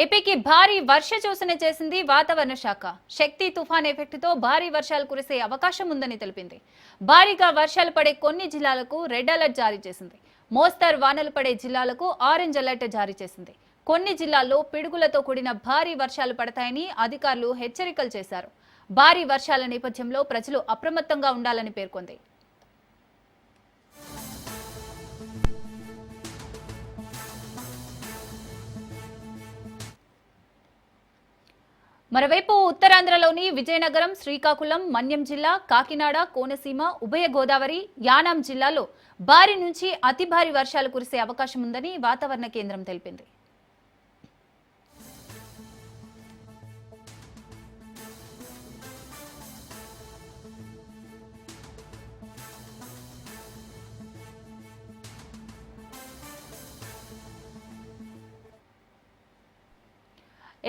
ఏపీకి భారీ వర్ష సూచన చేసింది వాతావరణ శాఖ. శక్తి తుఫాన్ ఎఫెక్ట్తో భారీ వర్షాలు కురిసే అవకాశం ఉందని తెలిపింది. భారీగా వర్షాలు పడే కొన్ని జిల్లాలకు రెడ్ అలర్ట్ జారీ చేసింది. మోస్తరు వానలు పడే జిల్లాలకు ఆరెంజ్ అలర్ట్ జారీ చేసింది. కొన్ని జిల్లాల్లో పిడుగులతో కూడిన భారీ వర్షాలు పడతాయని అధికారులు హెచ్చరికలు చేశారు. భారీ వర్షాల నేపథ్యంలో ప్రజలు అప్రమత్తంగా ఉండాలని పేర్కొంది. మరోవైపు ఉత్తరాంధ్రలోని విజయనగరం శ్రీకాకుళం మన్యం జిల్లా కాకినాడ కోనసీమ ఉభయ గోదావరి యానాం జిల్లాలో భారీ నుంచి అతి భారీ వర్షాలు కురిసే అవకాశం ఉందని వాతావరణ కేంద్రం తెలిపింది.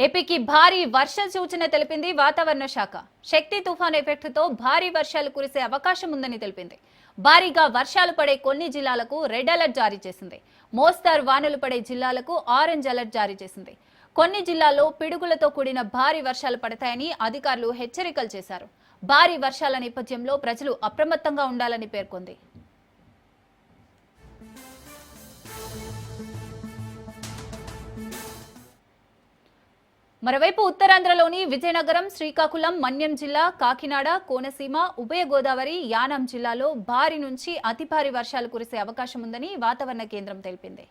ఏపీకి భారీ వర్ష సూచన తెలిపింది వాతావరణ శాఖ. శక్తి తుఫాన్ ఎఫెక్ట్తో భారీ వర్షాలు కురిసే అవకాశం ఉందని తెలిపింది. భారీగా వర్షాలు పడే కొన్ని జిల్లాలకు రెడ్ అలర్ట్ జారీ చేసింది. మోస్తారు వానలు పడే జిల్లాలకు ఆరెంజ్ అలర్ట్ జారీ చేసింది. కొన్ని జిల్లాల్లో పిడుగులతో కూడిన భారీ వర్షాలు పడతాయని అధికారులు హెచ్చరికలు చేశారు. భారీ వర్షాల నేపథ్యంలో ప్రజలు అప్రమత్తంగా ఉండాలని పేర్కొంది. మరోవైపు ఉత్తరాంధ్రలోని విజయనగరం శ్రీకాకుళం మన్యం జిల్లా కాకినాడ కోనసీమ ఉభయ గోదావరి యానాం జిల్లాలో భారీ నుంచి అతి భారీ వర్షాలు కురిసే అవకాశం ఉందని వాతావరణ కేంద్రం తెలిపింది.